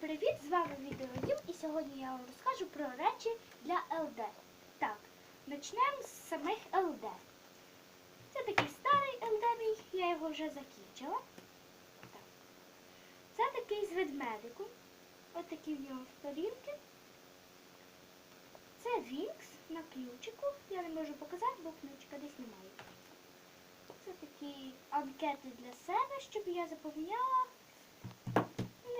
привіт! З вами Відеодім і сьогодні я вам розкажу про речі для ЛД. Так, почнемо з самих ЛД. Це такий старий ЛД мій, я його вже закінчила. Так. Це такий з ведмедиком. Ось такі в нього сторінки. Це Вінкс на ключику. Я не можу показати, бо ключика десь немає. Це такі анкети для себе, щоб я заповняла.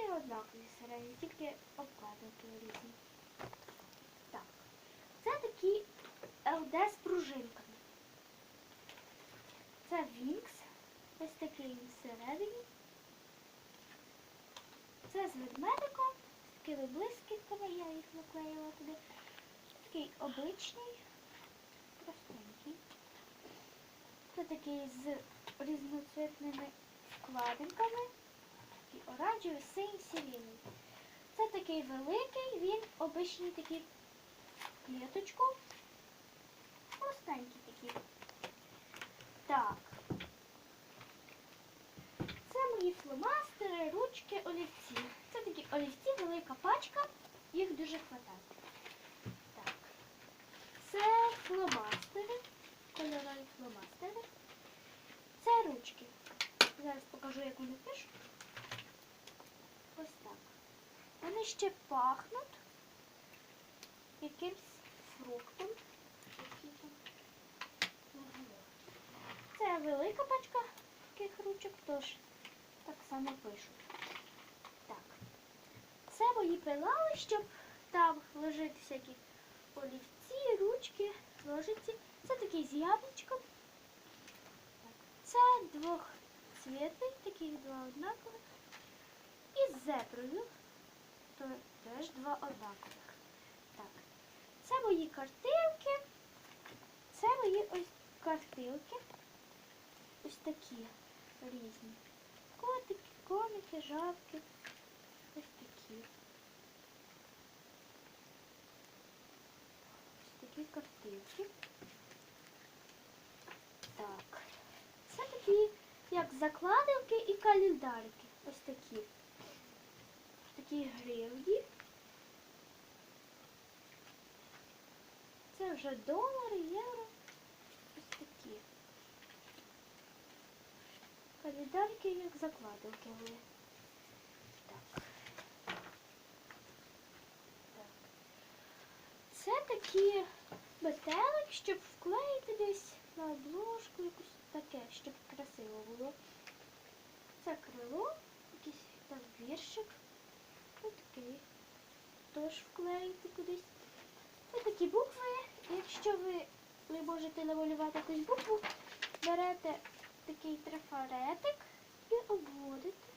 Вони однакові середні, тільки обкладинки різні. Так. Це такі ЛД з пружинками. Це Вінкс. Ось такий він. Це з ведмедиком, з такими блискітками, я їх наклеїла туди. Такий обичний, простенький. Це такий з різноцвітними вкладинками. Такий оранжевий, синій, сірійний. Це такий великий, він обичний такий клеточку. Простенький такий. Так. Це мої фломастери, ручки, олівці. Це такі олівці, велика пачка, їх дуже хватає. Так. Це фломастери, кольорові фломастери. Це ручки. Зараз покажу, як вони пишуть. Ось так. Вони ще пахнуть якимсь фруктом. Це велика пачка таких ручок, тож так само пишуть. Так. Це мої пилали, щоб там лежити всякі олівці, ручки, ножиці. Це такий з яблучком. Це двохцвітний, таких два однакових. Зеброю. То теж два однакових. Так. Це мої картинки. Це мої ось картинки. Ось такі різні. Котики, комики, жабки. Ось такі. Ось такі картинки. Так. Це такі, як закладинки і календарики. Ось такі. Такі гривні. Це вже долари, євро. Ось такі. Календарки як закладинки були. Так. Так. Це такі метелик, щоб вклеїти десь на обложку, якусь таке, щоб красиво було. Це крило, якийсь там віршик. Ось такий. Тож вклеїти кудись. Це такі букви. Якщо ви не можете намалювати якусь букву, берете такий трафаретик і обводите.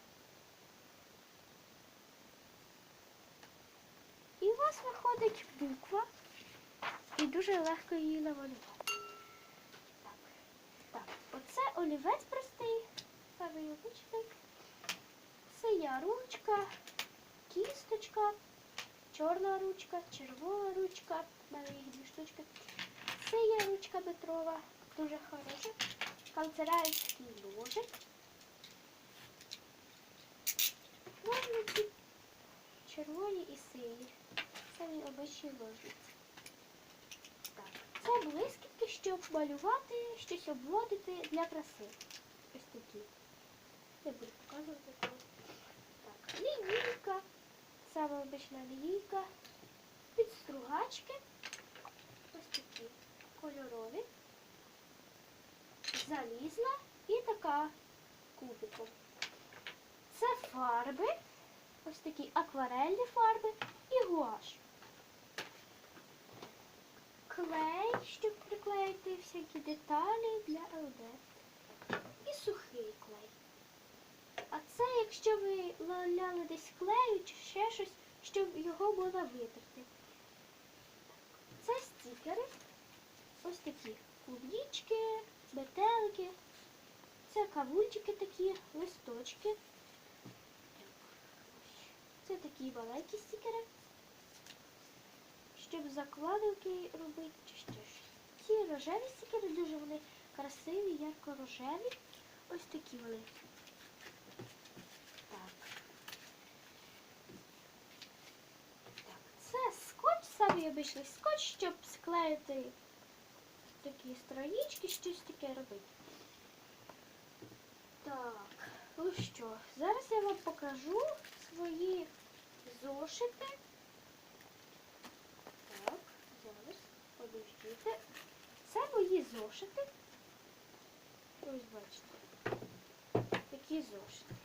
І у вас виходить буква. І дуже легко її намалювати. Так, так. Оце олівець простий, самий обичний. Це я ручка, кісточка, чорна ручка, червона ручка. У мене дві штучки. Це є ручка метрова, дуже хороша. Канцелярський ножик. Ножниці червоні і сині. Це мій обичні ножниці. Це блискітки, щоб малювати, щось обводити для краси. Ось такі. Не буду показувати того. Так, лінійка. Саме обична лінійка. Підстругачки. Ось такі кольорові залізна і така кубиком. Це фарби, ось такі акварельні фарби і гуаш. Клей, щоб приклеїти всякі деталі для ЛД. І сухий клей. А це, якщо ви ляли десь клею чи ще щось, щоб його можна витерти. Це стікери. Ось такі клубнічки, метелики. Це кавунчики такі, листочки. Це такі маленькі стікери. Щоб закладинки робити чи ще щось. Ці рожеві стікери дуже вони красиві, ярко-рожеві. Ось такі вони. Так. Звичайний обичний скотч, щоб склеїти такі странички, щось таке робити. Так, ну що, зараз я вам покажу свої зошити. Так, зараз, подождіть. Це мої зошити. Ось бачите. Такі зошити.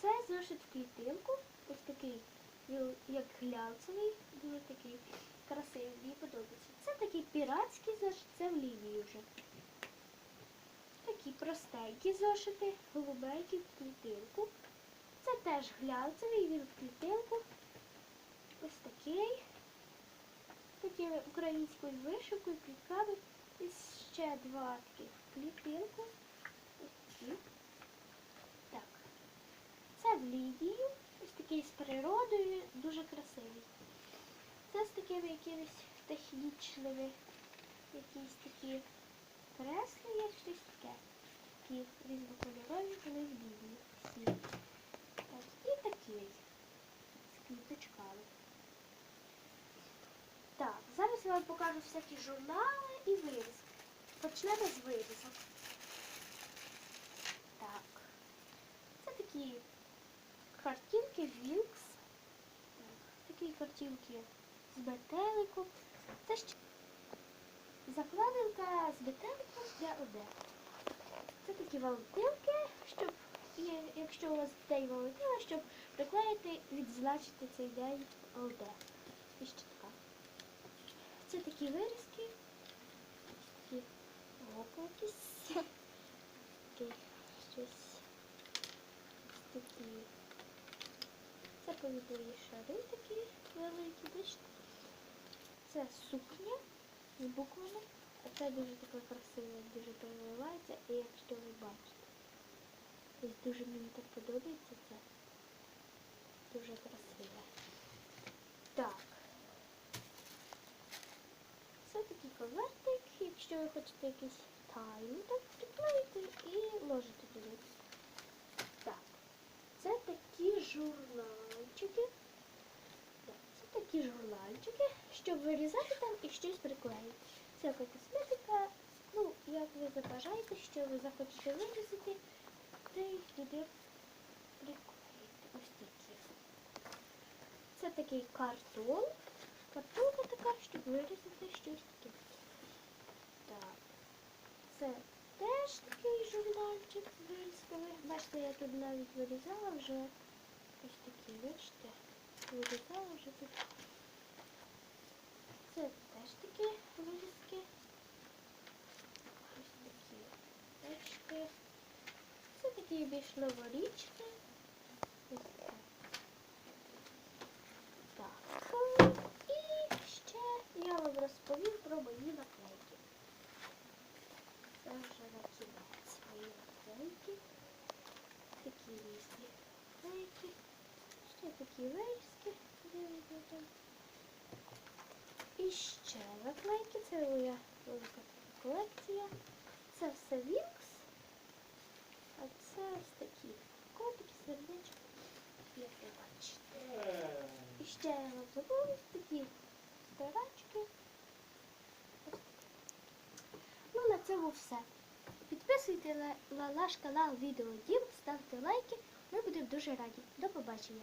Це зошит в клітинку. Ось такий, як глянцевий, дуже такий красивий, мені подобається. Це такий піратський зошит, це в лінії вже. Такі простенькі зошити, голубенькі в клітинку. Це теж глянцевий, він в клітинку. Ось такий. Такі українською вишивкою, квітками. І ще два таких в клітинку. Ось такі. Так. Це в лінію. Ось такий з природою, дуже красивий. Такими якимись технічними, якісь такі кресли є, щось таке. Такі різнокольорові, вони лінії. Всі. Так, і такий з квіточками. Так, зараз я вам покажу всякі журнали і вирізки. Почнемо з вирізок. Так. Це такі картинки Вінкс. Такі картинки з метеликом. Це ще закладинка з метеликом для ОД. Це такі валентинки, щоб, якщо у вас день Валентина, щоб приклеїти, відзначити цей день ОД. І ще така. Це такі вирізки. Такі око. Такі щось. Такі. Це повітряні шари такі? Це сукня з буквами. Це дуже така красива, дуже переливається. І якщо ви бачите, ось дуже мені так подобається це. Дуже красиве. Так. Це такий конвертик, якщо ви хочете якийсь тайм, так приклеїте і ложите туди. Так. Це такі журнальчики. Так, це такі журнальчики, щоб вирізати там і щось приклеїти. Всяка косметика, ну, як ви забажаєте, що ви захочете вирізати, та й туди приклеїти. Ось такі. Це такий картон. Картонка така, щоб вирізати щось таке. Так. Це теж такий журнальчик з вирізками. Бачите, я тут навіть вирізала вже ось такі, бачите? Вирізала вже тут. Теж такі вирізки. Ось такі речки. Це такі більш новорічні. Так. І ще я вам розповім про мої наклейки. Це вже на кінець мої наклейки. Такі різні наклейки. Ще такі вирізки. ви там. І ще наклейки. Це моя велика колекція. Це все Вінкс. А це ось такі котики, сердечки, як ви бачите. І ще я вам забула такі старачки. Ну, на цьому все. Підписуйте на наш канал Відео Дім, ставте лайки. Ми будемо дуже раді. До побачення.